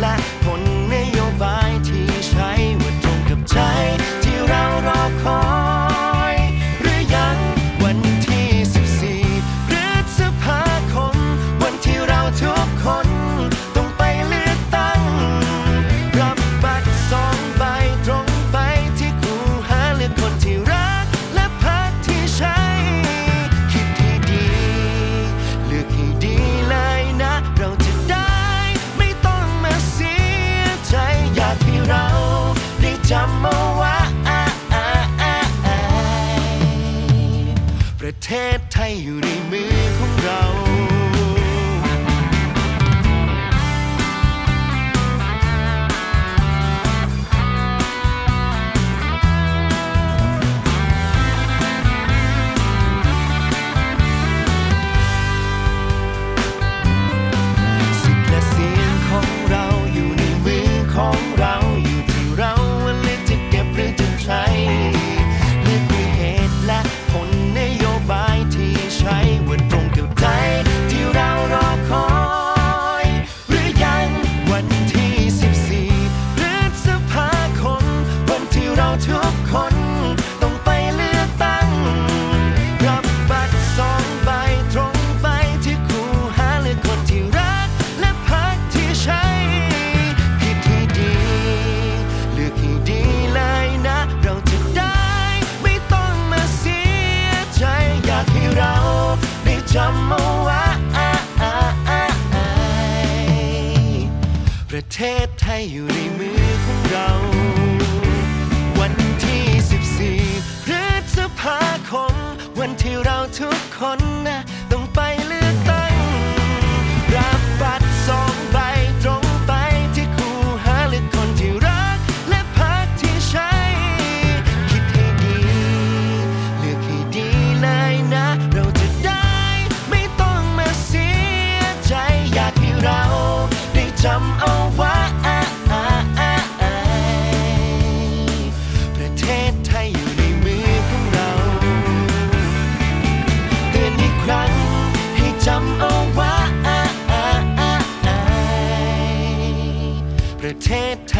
来。 เทศไทยอยู่ดี ประเทศไทยอยู่ในมือของเรา วันที่ 14พฤษภาคม วันที่เราทุกคนนะ เอาไว้ ประเทศไทยอยู่ในมือของเราเตือนอีกครั้งให้จำเอาไว้ ประเทศไทย